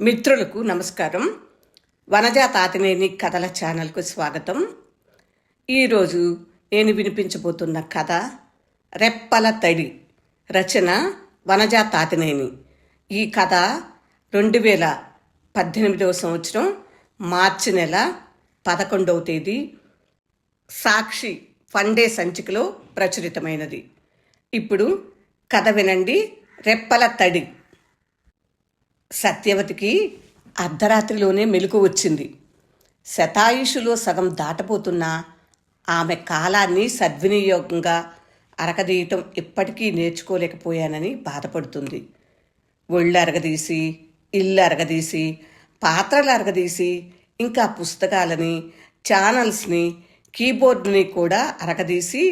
మిత్రులకు నమస్కారం. వనజా తాతినేని కథల ఛానల్కు స్వాగతం. ఈరోజు నేను వినిపించబోతున్న కథ రెప్పల తడి రచన వనజా తాతినేని. ఈ కథ రెండు వేల పద్దెనిమిదవ సంవత్సరం మార్చి నెల పదకొండవ తేదీ సాక్షి ఫండే సంచికలో ప్రచురితమైనది. ఇప్పుడు కథ వినండి. రెప్పల తడి సత్యవతికి అర్ధరాత్రిలోనే మెలకు వచ్చింది. శతాయుషులో సగం దాటపోతున్నా ఆమె కాలాన్ని సద్వినియోగంగా అరకదీయటం ఇప్పటికీ నేర్చుకోలేకపోయానని బాధపడుతుంది. ఒళ్ళు అరగదీసి ఇల్లు అరగదీసి పాత్రలు అరగదీసి ఇంకా పుస్తకాలని ఛానల్స్ని కీబోర్డుని కూడా అరగదీసి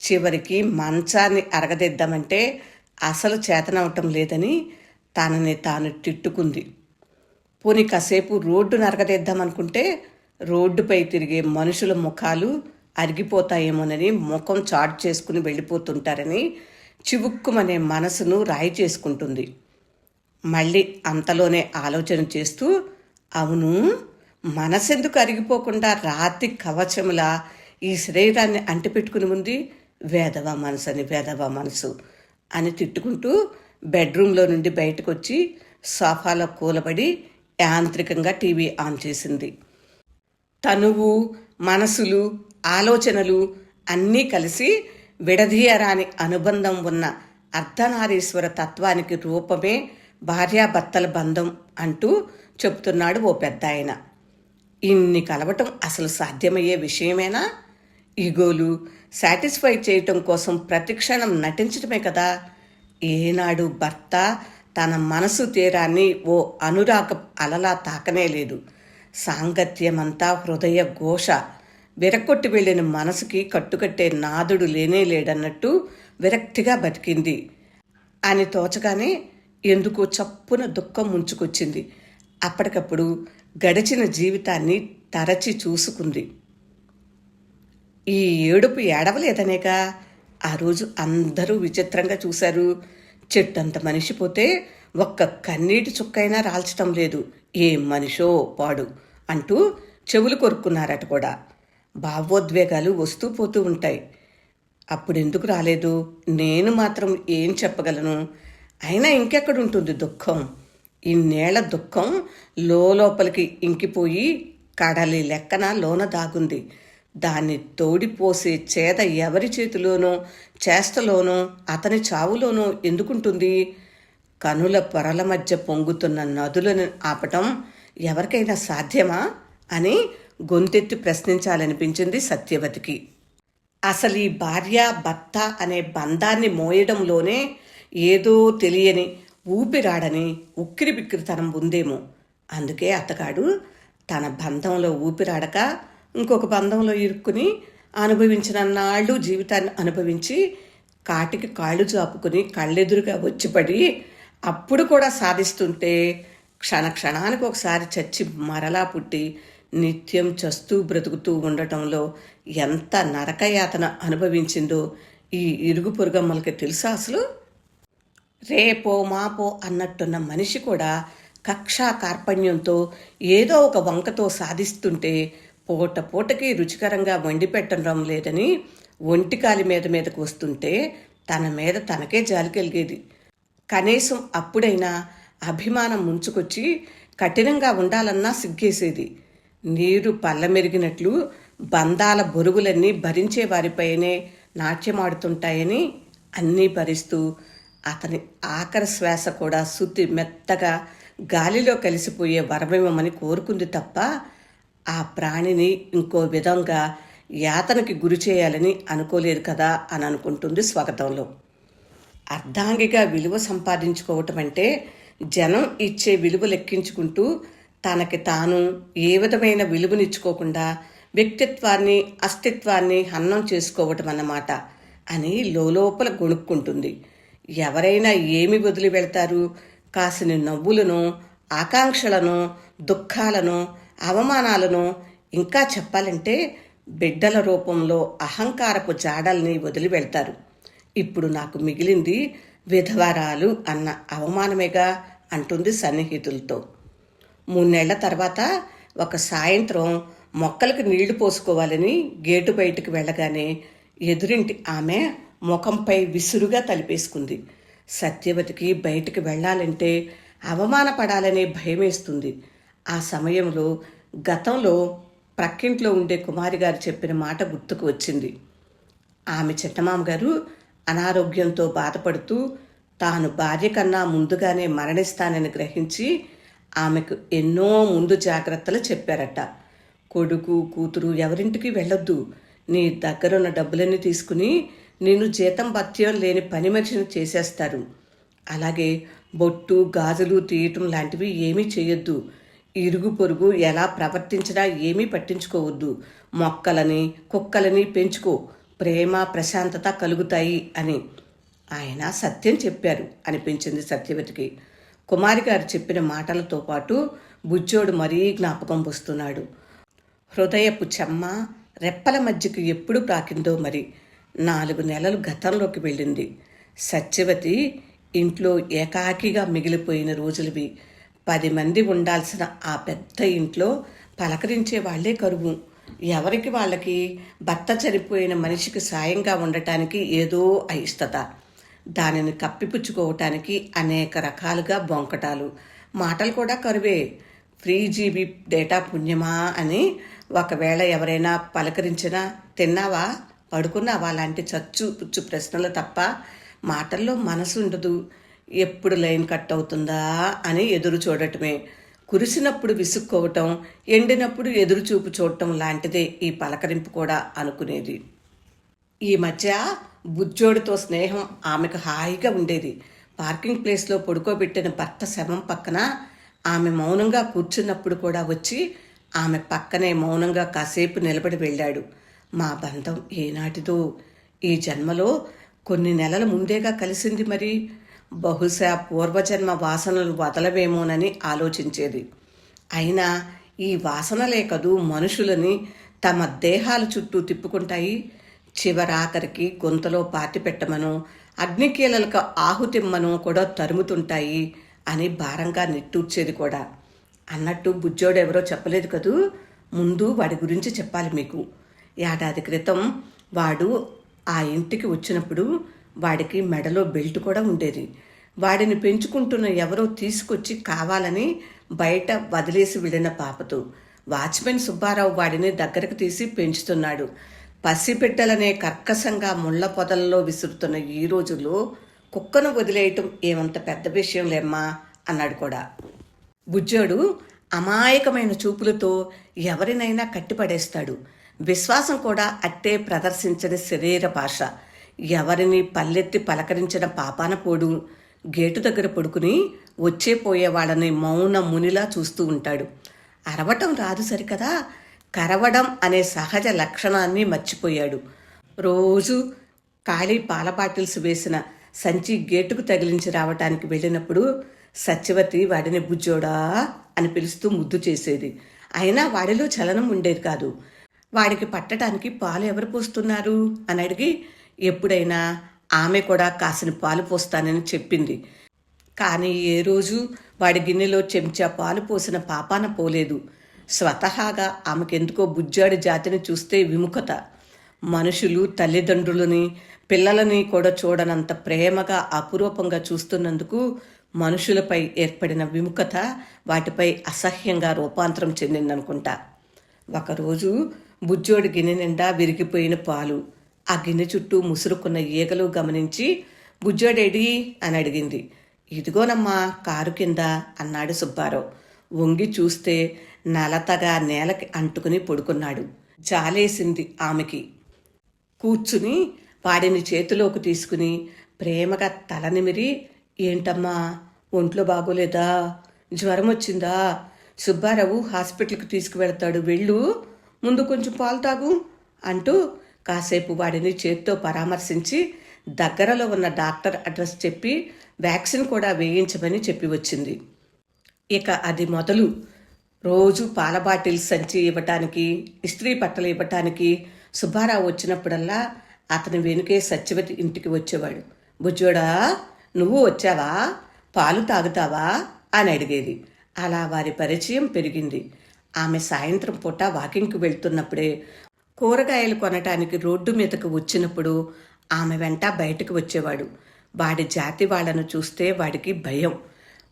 చివరికి మంచాన్ని అరగదిద్దామంటే అసలు చేతనవటం లేదని తనని తాను తిట్టుకుంది. పోనీ కాసేపు రోడ్డు నరగదేద్దామనుకుంటే రోడ్డుపై తిరిగే మనుషుల ముఖాలు అరిగిపోతాయేమోనని ముఖం చాటు చేసుకుని వెళ్ళిపోతుంటారని చివుక్కుమనే మనసును రాయి చేసుకుంటుంది. మళ్ళీ అంతలోనే ఆలోచన చేస్తూ అవును మనసెందుకు అరిగిపోకుండా రాతి కవచములా ఈ శరీరాన్ని అంటిపెట్టుకుని ఉంది? వేదవ మనసు అని వేదవ మనసు అని తిట్టుకుంటూ బెడ్రూమ్లో నుండి బయటకు వచ్చి సోఫాలో కూలబడి యాంత్రికంగా టీవీ ఆన్ చేసింది. తనువు మనసులు ఆలోచనలు అన్నీ కలిసి విడదీయరాని అనుబంధం ఉన్న అర్ధనారీశ్వర తత్వానికి రూపమే భార్యాభర్తల బంధం అంటూ చెప్తున్నాడు ఓ పెద్ద ఆయన ఇన్ని కలవటం అసలు సాధ్యమయ్యే విషయమేనా? ఈగోలు సాటిస్ఫై చేయటం కోసం ప్రతిక్షణం నటించటమే కదా. ఏనాడు భర్త తన మనసు తీరాన్ని ఓ అనురాగ అలలా తాకనే లేదు. సాంగత్యమంతా హృదయ ఘోష. విరక్కొట్టి వెళ్ళిన మనసుకి కట్టుకట్టే నాదుడు లేనే లేడన్నట్టు విరక్తిగా బతికింది. అని తోచగానే ఎందుకో చప్పున దుఃఖం ముంచుకొచ్చింది. అప్పటికప్పుడు గడిచిన జీవితాన్ని తరచి చూసుకుంది. ఈ ఏడుపు ఏడవలేదనేగా? ఆ రోజు అందరూ విచిత్రంగా చూశారు. చెట్టంత మనిషి పోతే ఒక్క కన్నీటి చుక్కైనా రాల్చటం లేదు. ఏ మనిషో పాడు అంటూ చెవులు కొరుక్కున్నారట కూడా. భావోద్వేగాలు వస్తూ పోతూ ఉంటాయి. అప్పుడెందుకు రాలేదు? నేను మాత్రం ఏం చెప్పగలను? అయినా ఇంకెక్కడుంటుంది దుఃఖం? ఇన్నేళ్ళ దుఃఖం లోపలికి ఇంకిపోయి కడలి లెక్కన లోన దాగుంది. దాన్ని తోడిపోసే చేత ఎవరి చేతిలోనో చేస్తలోనో అతని చావులోనో ఎందుకుంటుంది? కనుల పొరల మధ్య పొంగుతున్న నదులను ఆపటం ఎవరికైనా సాధ్యమా? అని గొంతెత్తి ప్రశ్నించాలనిపించింది సత్యవతికి. అసలు ఈ భార్య భర్త అనే బంధాన్ని మోయడంలోనే ఏదో తెలియని ఊపిరాడని ఉక్కిరి బిక్కిరితనం ఉందేమో. అందుకే అతగాడు తన బంధంలో ఊపిరాడక ఇంకొక బంధంలో ఇరుక్కుని అనుభవించిన నాళ్ళు జీవితాన్ని అనుభవించి కాటికి కాళ్ళు చాపుకుని కళ్ళెదురుగా వచ్చిపడి అప్పుడు కూడా సాధిస్తుంటే క్షణ క్షణానికి ఒకసారి చచ్చి మరలా పుట్టి నిత్యం చస్తూ బ్రతుకుతూ ఉండటంలో ఎంత నరకయాతన అనుభవించిందో ఈ ఇరుగు పొరుగమ్మలకి తెలుసా అసలు? రేపో మాపో అన్నట్టున్న మనిషి కూడా కక్షా కార్పణ్యంతో ఏదో ఒక వంకతో సాధిస్తుంటే పూట పూటకి రుచికరంగా వండి పెట్టడం లేదని ఒంటికాలి మీద మీదకు వస్తుంటే తన మీద తనకే జాలి కలిగేది కనీసం అప్పుడైనా అభిమానం ముంచుకొచ్చి కఠినంగా ఉండాలన్నా సిగ్గేసేది. నీరు పళ్ళ మెరిగినట్లు బంధాల బొరుగులన్నీ భరించే వారిపైనే నాట్యమాడుతుంటాయని అన్నీ భరిస్తూ అతని ఆఖరి శ్వాస కూడా శుద్ధి మెత్తగా గాలిలో కలిసిపోయే వరమేమని కోరుకుంది తప్ప ఆ ప్రాణిని ఇంకో విధంగా యాతనకి గురి చేయాలని అనుకోలేదు కదా అని అనుకుంటుంది స్వాగతంలో. అర్ధాంగిగా విలువ సంపాదించుకోవటం అంటే జనం ఇచ్చే విలువ లెక్కించుకుంటూ తనకి తాను ఏ విధమైన విలువనిచ్చుకోకుండా వ్యక్తిత్వాన్ని అస్తిత్వాన్ని హన్నం చేసుకోవటం అన్నమాట అని లోపల గొణుక్కుంటుంది. ఎవరైనా ఏమి వదిలి వెళ్తారు? కాసిన నవ్వులను ఆకాంక్షలను దుఃఖాలను అవమానాలను ఇంకా చెప్పాలంటే బిడ్డల రూపంలో అహంకారపు జాడల్ని వదిలి వెళ్తారు. ఇప్పుడు నాకు మిగిలింది విధవరాలు అన్న అవమానమేగా అంటుంది సన్నిహితులతో. మూడేళ్ళ తర్వాత ఒక సాయంత్రం మొక్కలకు నీళ్ళు పోసుకోవాలని గేటు బయటకు వెళ్ళగానే ఎదురింటి ఆమె ముఖంపై విసురుగా తలిపేసుకుంది. సత్యవతికి బయటికి వెళ్ళాలంటే అవమానపడాలనే భయమేస్తుంది. ఆ సమయంలో గతంలో ప్రక్కింట్లో ఉండే కుమారి గారు చెప్పిన మాట గుర్తుకు వచ్చింది. ఆమె చిన్నమామ గారు అనారోగ్యంతో బాధపడుతూ తాను భార్య కన్నా ముందుగానే మరణిస్తానని గ్రహించి ఆమెకు ఎన్నో ముందు జాగ్రత్తలు చెప్పారట. కొడుకు కూతురు ఎవరింటికి వెళ్ళొద్దు. నీ దగ్గరున్న డబ్బులన్నీ తీసుకుని నేను జీతం భత్యం లేని పని మనిషిని చేసేస్తారు. అలాగే బొట్టు గాజులు తీయటం లాంటివి ఏమీ చేయొద్దు. ఇరుగు పొరుగు ఎలా ప్రవర్తించినా ఏమీ పట్టించుకోవద్దు. మొక్కలని కుక్కలని పెంచుకో. ప్రేమ ప్రశాంతత కలుగుతాయి అని. ఆయన సత్యం చెప్పారు అనిపించింది సత్యవతికి. కుమారి గారు చెప్పిన మాటలతో పాటు బుజ్జోడు మరీ జ్ఞాపకం వస్తున్నాడు. హృదయపు చెమ్మ రెప్పల మధ్యకు ఎప్పుడు ప్రాకిందో మరి. నాలుగు నెలలు గతంలోకి వెళ్ళింది. సత్యవతి ఇంట్లో ఏకాకిగా మిగిలిపోయిన రోజులవి. పది మంది ఉండాల్సిన ఆ పెద్ద ఇంట్లో పలకరించే వాళ్ళే కరువు. ఎవరికి వాళ్ళకి భర్త చనిపోయిన మనిషికి సాయంగా ఉండటానికి ఏదో అయిష్టత. దానిని కప్పిపుచ్చుకోవటానికి అనేక రకాలుగా బొంకటాలు. మాటలు కూడా కరువే. ఫ్రీ జీబీ డేటా పుణ్యమా అని ఒకవేళ ఎవరైనా పలకరించినా తిన్నావా? పడుకున్నావా? లాంటి చచ్చు పుచ్చు ప్రశ్నలు తప్ప మాటల్లో మనసు ఉండదు. ఎప్పుడు లైన్ కట్ అవుతుందా అని ఎదురు చూడటమే. కురిసినప్పుడు విసుక్కోవటం ఎండినప్పుడు ఎదురు చూపు చూడటం లాంటిదే ఈ పలకరింపు కూడా అనుకునేది. ఈ మధ్య బుజ్జోడితో స్నేహం ఆమెకు హాయిగా ఉండేది. పార్కింగ్ ప్లేస్లో పడుకోబెట్టిన భర్త శవం పక్కన ఆమె మౌనంగా కూర్చున్నప్పుడు కూడా వచ్చి ఆమె పక్కనే మౌనంగా కాసేపు నిలబడి వెళ్ళాడు. మా బంధం ఏనాటిదో. ఈ జన్మలో కొన్ని నెలల ముందేగా కలిసింది మరి. బహుశా పూర్వజన్మ వాసనలు వదలవేమోనని ఆలోచించేది. అయినా ఈ వాసనలే కదూ మనుషులని తమ దేహాల చుట్టూ తిప్పుకుంటాయి? చివరాఖరికి గొంతలో పాతి పెట్టమను అగ్నికీలలకు ఆహుతిమ్మను కూడా తరుముతుంటాయి అని భారంగా నిట్టూర్చేది కూడా. అన్నట్టు బుజ్జోడెవరో చెప్పలేదు కదూ? ముందు వాడి గురించి చెప్పాలి మీకు. ఏడాది క్రితం వాడు ఆ ఇంటికి వచ్చినప్పుడు వాడికి మెడలో బెల్ట్ కూడా ఉండేది. వాడిని పెంచుకుంటున్న ఎవరో తీసుకొచ్చి కావాలని బయట వదిలేసి వెళ్ళిన పాపతో. వాచ్మెన్ సుబ్బారావు వాడిని దగ్గరకు తీసి పెంచుతున్నాడు. పసిబిడ్డలనే కర్కశంగా ముళ్ళ పొదల్లో విసురుతున్న ఈ రోజుల్లో కుక్కను వదిలేయటం ఏమంత పెద్ద విషయం లేమ్మా? అన్నాడు కూడా. బుజ్జోడు అమాయకమైన చూపులతో ఎవరినైనా కట్టిపడేస్తాడు. విశ్వాసం కూడా అట్టే ప్రదర్శించని శరీర భాష. ఎవరిని పల్లెత్తి పలకరించిన పాపాన పోడు గేటు దగ్గర పడుకుని వచ్చే పోయే వాళ్ళని మౌన మునిలా చూస్తూ ఉంటాడు. అరవటం రాదు సరికదా? కరవడం అనే సహజ లక్షణాన్ని మర్చిపోయాడు. రోజు ఖాళీ పాల బాటిల్స్ వేసిన సంచి గేటుకు తగిలించి రావటానికి వెళ్ళినప్పుడు సత్యవతి వాడిని బుజ్జోడా అని పిలుస్తూ ముద్దు చేసేది. అయినా వాడిలో చలనం ఉండేది కాదు. వాడికి పట్టడానికి పాలు ఎవరు పోస్తున్నారు? అని అడిగి ఎప్పుడైనా ఆమె కూడా కాసిన పాలు పోస్తానని చెప్పింది. కానీ ఏ రోజు వాడి గిన్నెలో చెంచా పాలు పోసిన పాపాన పోలేదు. స్వతహాగా ఆమెకెందుకో బుజ్జాడి జాతిని చూస్తే విముఖత. మనుషులు తల్లిదండ్రులని పిల్లలని కూడా చూడనంత ప్రేమగా అపురూపంగా చూస్తున్నందుకు మనుషులపై ఏర్పడిన విముఖత వాటిపై అసహ్యంగా రూపాంతరం చెందిందనుకుంటా. ఒకరోజు బుజ్జోడి గిన్నె నిండా విరిగిపోయిన పాలు. ఆ గిన్నె చుట్టూ ముసురుకున్న ఈగలు గమనించి బుజ్జోడేడి అని అడిగింది. ఇదిగోనమ్మా కారు కింద అన్నాడు సుబ్బారావు. వంగి చూస్తే నలతగా నేలకి అంటుకుని పడుకున్నాడు. జాలేసింది ఆమెకి. కూర్చుని వాడిని చేతిలోకి తీసుకుని ప్రేమగా తల నిమిరి ఏంటమ్మా ఒంట్లో బాగోలేదా? జ్వరం వచ్చిందా సుబ్బారావు హాస్పిటల్కి తీసుకువెళ్తాడు వెళ్ళు. ముందు కొంచెం పాలు తాగు అంటూ కాసేపు వాడిని చేత్తో పరామర్శించి దగ్గరలో ఉన్న డాక్టర్ అడ్రస్ చెప్పి వ్యాక్సిన్ కూడా వేయించమని చెప్పి వచ్చింది. ఇక అది మొదలు. రోజు పాల బాటిల్స్ సంచి ఇవ్వటానికి ఇస్త్రీ బట్టలు ఇవ్వటానికి సుబ్బారావు వచ్చినప్పుడల్లా అతని వెనుకే సత్యవతి ఇంటికి వచ్చేవాడు. బుజ్జోడా నువ్వు వచ్చావా? పాలు తాగుతావా? అని అడిగేది. అలా వారి పరిచయం పెరిగింది. ఆమె సాయంత్రం పూట వాకింగ్కి వెళ్తున్నప్పుడే కూరగాయలు కొనటానికి రోడ్డు మీదకు వచ్చినప్పుడు ఆమె వెంట బయటకు వచ్చేవాడు. వాడి జాతి వాళ్ళను చూస్తే వాడికి భయం.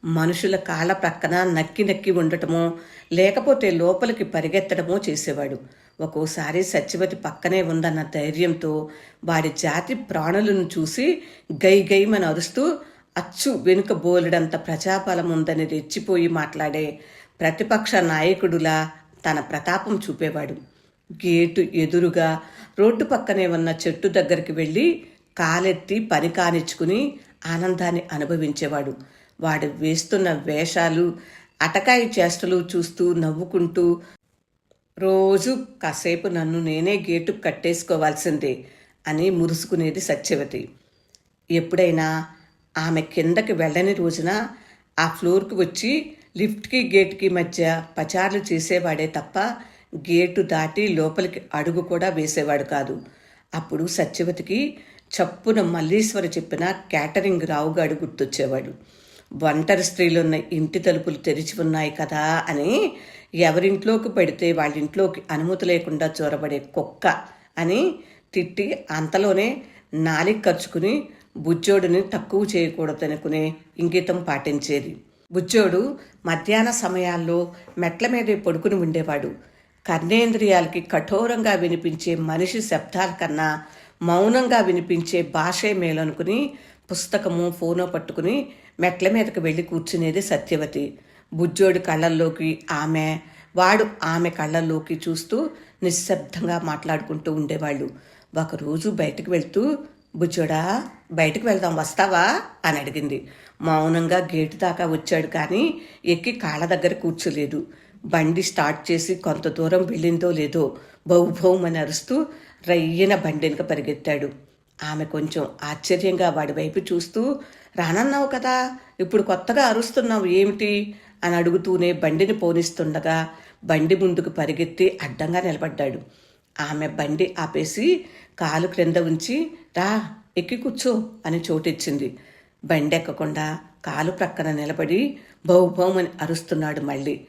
మనుషుల కాళ్ళ ప్రక్కన నక్కి నక్కి ఉండటమో లేకపోతే లోపలికి పరిగెత్తడమో చేసేవాడు. ఒక్కోసారి సత్యవతి పక్కనే ఉందన్న ధైర్యంతో వాడి జాతి ప్రాణులను చూసి గై గైమని అరుస్తూ అచ్చు వెనుక బోలెడంత ప్రజాబలం ఉందని రెచ్చిపోయి మాట్లాడే ప్రతిపక్ష నాయకుడులా తన ప్రతాపం చూపేవాడు. గేటు ఎదురుగా రోడ్డు పక్కనే ఉన్న చెట్టు దగ్గరికి వెళ్ళి కాలెత్తి పని కానిచ్చుకుని ఆనందాన్ని అనుభవించేవాడు. వాడు వేస్తున్న వేషాలు అటకాయి చేష్టలు చూస్తూ నవ్వుకుంటూ రోజు కాసేపు నన్ను నేనే గేటు కట్టేసుకోవాల్సిందే అని మురుసుకునేది సత్యవతి. ఎప్పుడైనా ఆమె కిందకి వెళ్ళని రోజున ఆ ఫ్లోర్కి వచ్చి లిఫ్ట్కి గేట్కి మధ్య పచార్లు చేసేవాడే తప్ప గేటు దాటి లోపలికి అడుగు కూడా వేసేవాడు కాదు. అప్పుడు సత్యవతికి చప్పున మల్లీశ్వరి చెప్పిన క్యాటరింగ్ రావుగాడు గుర్తొచ్చేవాడు. ఒంటరి స్త్రీలున్న ఇంటి తలుపులు తెరిచి ఉన్నాయి కదా అని ఎవరింట్లోకి పెడితే వాళ్ళ ఇంట్లోకి అనుమతి లేకుండా చొరబడే కుక్క అని తిట్టి అంతలోనే నాలిక ఖర్చుకుని బుజ్జోడిని తక్కువ చేయకూడదనుకునే ఇంగితం పాటించేది. బుజ్జోడు మధ్యాహ్న సమయాల్లో మెట్ల మీదే పడుకుని ఉండేవాడు. కర్ణేంద్రియాలకి కఠోరంగా వినిపించే మనిషి శబ్దాల కన్నా మౌనంగా వినిపించే భాషే మేలనుకుని పుస్తకము ఫోనో పట్టుకుని మెట్ల మీదకి వెళ్ళి కూర్చునేది సత్యవతి. బుజ్జోడి కళ్ళల్లోకి ఆమె వాడు ఆమె కళ్ళల్లోకి చూస్తూ నిశ్శబ్దంగా మాట్లాడుకుంటూ ఉండేవాళ్ళు. ఒకరోజు బయటకు వెళ్తూ బుజ్జోడా బయటకు వెళ్దాం వస్తావా? అని అడిగింది. మౌనంగా గేటు దాకా వచ్చాడు కానీ ఎక్కి కాళ్ళ దగ్గర కూర్చోలేదు. బండి స్టార్ట్ చేసి కొంత దూరం వెళ్ళిందో లేదో బహుభౌమని అరుస్తూ రయ్యన బండినక పరిగెత్తాడు. ఆమె కొంచెం ఆశ్చర్యంగా వాడి వైపు చూస్తూ రానన్నావు కదా ఇప్పుడు కొత్తగా అరుస్తున్నావు ఏమిటి? అని అడుగుతూనే బండిని పోనిస్తుండగా బండి ముందుకు పరిగెత్తి అడ్డంగా నిలబడ్డాడు. ఆమె బండి ఆపేసి కాలు క్రింద ఉంచి రా ఎక్కి కూర్చో అని చోటిచ్చింది. బండి ఎక్కకుండా కాలు ప్రక్కన నిలబడి బహుభౌమని అరుస్తున్నాడు మళ్ళీ.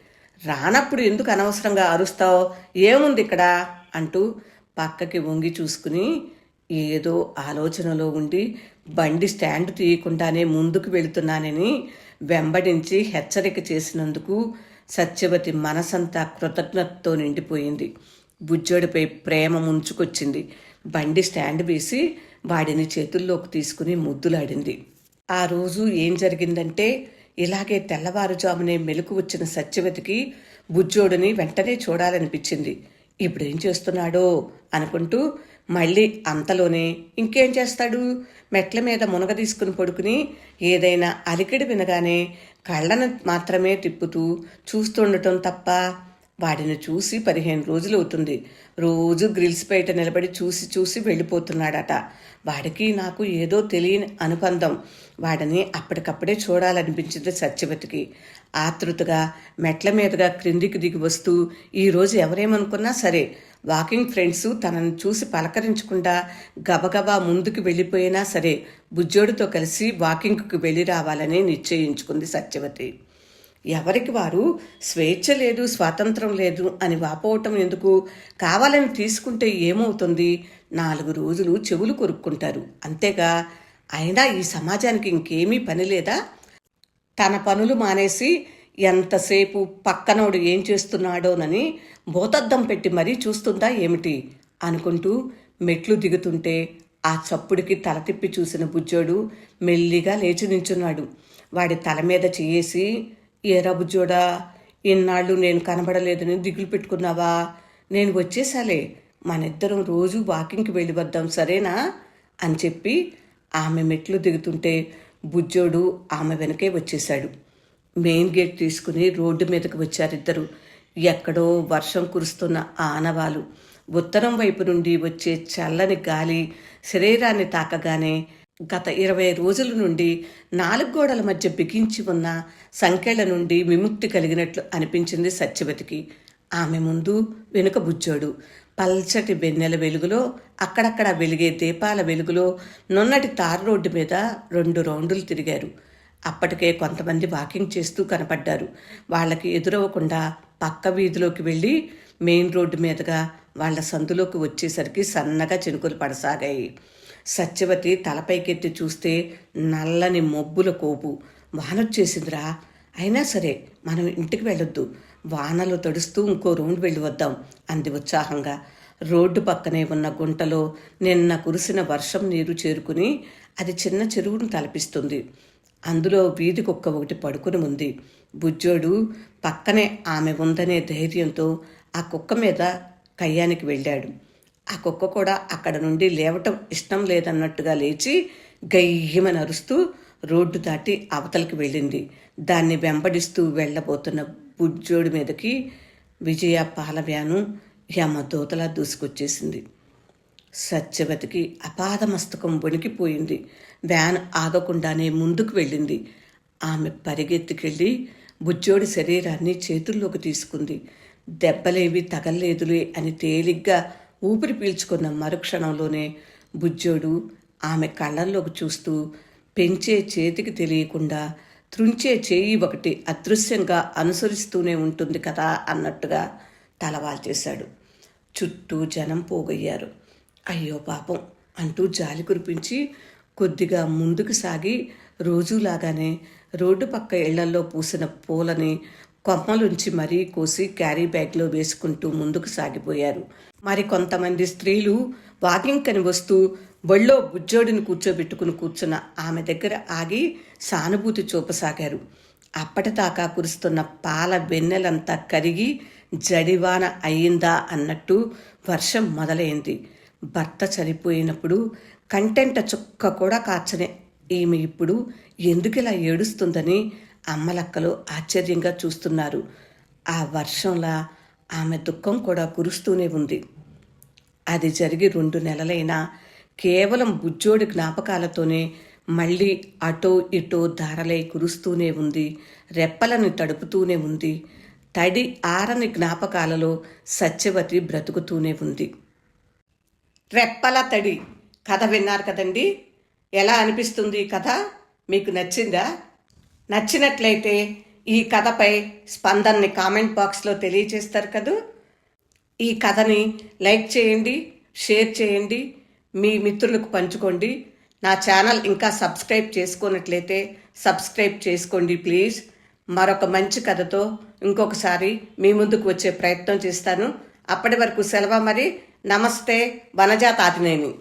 రానప్పుడు ఎందుకు అనవసరంగా అరుస్తావు? ఏముంది ఇక్కడ? అంటూ పక్కకి వంగి చూసుకుని ఏదో ఆలోచనలో ఉండి బండి స్టాండ్ తీయకుండానే ముందుకు వెళుతున్నానని వెంబడించి హెచ్చరిక చేసినందుకు సత్యవతి మనసంతా కృతజ్ఞతతో నిండిపోయింది. బుజ్జోడిపై ప్రేమ ముంచుకొచ్చింది. బండి స్టాండ్ వేసి వాడిని చేతుల్లోకి తీసుకుని ముద్దులాడింది. ఆ రోజు ఏం జరిగిందంటే ఇలాగే తెల్లవారుజామునే మెలకు వచ్చిన సత్యవతికి బుజ్జోడిని వెంటనే చూడాలనిపించింది. ఇప్పుడేం చేస్తున్నాడో అనుకుంటూ మళ్ళీ అంతలోనే ఇంకేం చేస్తాడు? మెట్ల మీద మునగ తీసుకుని పడుకుని ఏదైనా అలికిడి వినగానే కళ్ళను మాత్రమే తిప్పుతూ చూస్తుండటం తప్ప వాడిని చూసి పదిహేను రోజులు అవుతుంది. రోజు గ్రిల్స్ బయట నిలబడి చూసి చూసి వెళ్ళిపోతున్నాడట. వాడికి నాకు ఏదో తెలియని అనుబంధం. వాడిని అప్పటికప్పుడే చూడాలనిపించింది సత్యవతికి. ఆతృతగా మెట్ల మీదుగా క్రిందికి దిగి వస్తూ ఈరోజు ఎవరేమనుకున్నా సరే వాకింగ్ ఫ్రెండ్స్ తనను చూసి పలకరించకుండా గబగబా ముందుకు వెళ్ళిపోయినా సరే బుజ్జోడితో కలిసి వాకింగ్కి వెళ్ళి రావాలని నిశ్చయించుకుంది సత్యవతి. ఎవరికి వారు స్వేచ్ఛ లేదు స్వాతంత్రం లేదు అని వాపోవటం ఎందుకు? కావాలని తీసుకుంటే ఏమవుతుంది? నాలుగు రోజులు చెవులు కొరుక్కుంటారు. అంతేగా? అయినా ఈ సమాజానికి ఇంకేమీ పని లేదా? తన పనులు మానేసి ఎంతసేపు పక్కనోడు ఏం చేస్తున్నాడోనని భూతద్దం పెట్టి మరీ చూస్తుందా ఏమిటి? అనుకుంటూ మెట్లు దిగుతుంటే ఆ చప్పుడికి తల తిప్పి చూసిన బుజ్జోడు మెల్లిగా లేచి నించున్నాడు. వాడి తల మీద చేసి ఏరా బుజ్జోడా ఇన్నాళ్ళు నేను కనబడలేదని దిగులు పెట్టుకున్నావా? నేను వచ్చేసాలే. మనిద్దరం రోజు వాకింగ్కి వెళ్ళి వద్దాం సరేనా? అని చెప్పి ఆమె మెట్లు దిగుతుంటే బుజ్జోడు ఆమె వెనకే వచ్చేశాడు. మెయిన్ గేట్ తీసుకుని రోడ్డు మీదకి వచ్చారిద్దరు ఎక్కడో వర్షం కురుస్తున్న ఆనవాలు. ఉత్తరం వైపు నుండి వచ్చే చల్లని గాలి శరీరాన్ని తాకగానే గత ఇరవై రోజుల నుండి నాలుగు గోడల మధ్య బిగించి ఉన్న సంఖ్యల నుండి విముక్తి కలిగినట్లు అనిపించింది సత్యవతికి. ఆమె ముందు వెనుక బుజ్జోడు పల్చటి వెన్నెల వెలుగులో అక్కడక్కడ వెలిగే దీపాల వెలుగులో నున్నటి తారు రోడ్డు మీద రెండు రౌండులు తిరిగారు. అప్పటికే కొంతమంది వాకింగ్ చేస్తూ కనపడ్డారు. వాళ్ళకి ఎదురవ్వకుండా పక్క వీధిలోకి వెళ్ళి మెయిన్ రోడ్డు మీదుగా వాళ్ళ సందులోకి వచ్చేసరికి సన్నగా చినుకులు పడసాగాయి. సత్యవతి తలపైకెత్తి చూస్తే నల్లని మబ్బుల కోపు. వానొచ్చేసిందిరా. అయినా సరే మనం ఇంటికి వెళ్ళొద్దు. వానలో తడుస్తూ ఇంకో రౌండ్ వెళ్ళి వద్దాం అంది ఉత్సాహంగా. రోడ్డు పక్కనే ఉన్న గుంటలో నిన్న కురిసిన వర్షం నీరు చేరుకుని అది చిన్న చెరువును తలపిస్తుంది. అందులో వీధి కుక్క ఒకటి పడుకుని ఉంది. బుజ్జోడు పక్కనే ఆమె ఉందనే ధైర్యంతో ఆ కుక్క మీద కయ్యానికి వెళ్ళాడు. ఆ కుక్క కూడా అక్కడ నుండి లేవటం ఇష్టం లేదన్నట్టుగా లేచి గయ్యమని అరుస్తూ రోడ్డు దాటి అవతలకి వెళ్ళింది. దాన్ని వెంబడిస్తూ వెళ్ళబోతున్న బుజ్జోడి మీదకి విజయ పాల వ్యాను యమ దూతలా దూసుకొచ్చేసింది. సత్యవతికి అపాదమస్తకం వణికిపోయింది. వ్యాన్ ఆగకుండానే ముందుకు వెళ్ళింది. ఆమె పరిగెత్తుకెళ్ళి బుజ్జోడి శరీరాన్ని చేతుల్లోకి తీసుకుంది. దెబ్బలేవి తగల్లేదులే అని తేలిగ్గా ఊపిరి పీల్చుకున్న మరుక్షణంలోనే బుజ్జోడు ఆమె కళ్ళల్లోకి చూస్తూ పెంచే చేతికి తెలియకుండా త్రుంచే చేయి ఒకటి అదృశ్యంగా అనుసరిస్తూనే ఉంటుంది కదా అన్నట్టుగా తలవాల్చేశాడు చుట్టూ జనం పోగయ్యారు. అయ్యో పాపం అంటూ జాలి కురిపించి కొద్దిగా ముందుకు సాగి రోజులాగానే రోడ్డు పక్క ఇళ్ళల్లో పూసిన పూలని కొమ్మలుంచి మరీ కోసి క్యారీ బ్యాగ్లో వేసుకుంటూ ముందుకు సాగిపోయారు. మరి కొంతమంది స్త్రీలు వాకింగ్ కని వస్తూ బళ్ళో బుజ్జోడిని కూర్చోబెట్టుకుని కూర్చున్న ఆమె దగ్గర ఆగి సానుభూతి చూపసాగారు. అప్పటిదాకా కురుస్తున్న పాల వెన్నెలంతా కరిగి జడివాన అయిందా అన్నట్టు వర్షం మొదలైంది. భర్త చనిపోయినప్పుడు కంటెంట చుక్క కూడా కాచనే. ఈమె ఇప్పుడు ఎందుకిలా ఏడుస్తుందని అమ్మలక్కలు ఆశ్చర్యంగా చూస్తున్నారు. ఆ వర్షంలా ఆమె దుఃఖం కూడా కురుస్తూనే ఉంది. అది జరిగి రెండు నెలలైనా కేవలం బుజ్జోడి జ్ఞాపకాలతోనే మళ్ళీ అటో ఇటో ధారలై కురుస్తూనే ఉంది రెప్పలను తడుపుతూనే ఉంది తడి ఆరని జ్ఞాపకాలలో సత్యవతి బ్రతుకుతూనే ఉంది. రెప్పల తడి! కథ విన్నారు కదండి? ఎలా అనిపిస్తుంది కథ? మీకు నచ్చిందా? నచ్చినట్లయితే ఈ కథపై స్పందనని కామెంట్ బాక్స్లో తెలియజేస్తారు కదూ. ఈ కథని లైక్ చేయండి షేర్ చేయండి మీ మిత్రులకు పంచుకోండి. నా ఛానల్ ఇంకా సబ్స్క్రైబ్ చేసుకున్నట్లయితే సబ్స్క్రైబ్ చేసుకోండి ప్లీజ్. మరొక మంచి కథతో ఇంకొకసారి మీ ముందుకు వచ్చే ప్రయత్నం చేస్తాను. అప్పటి వరకు సెలవు మరి. నమస్తే వనజాతాతినేని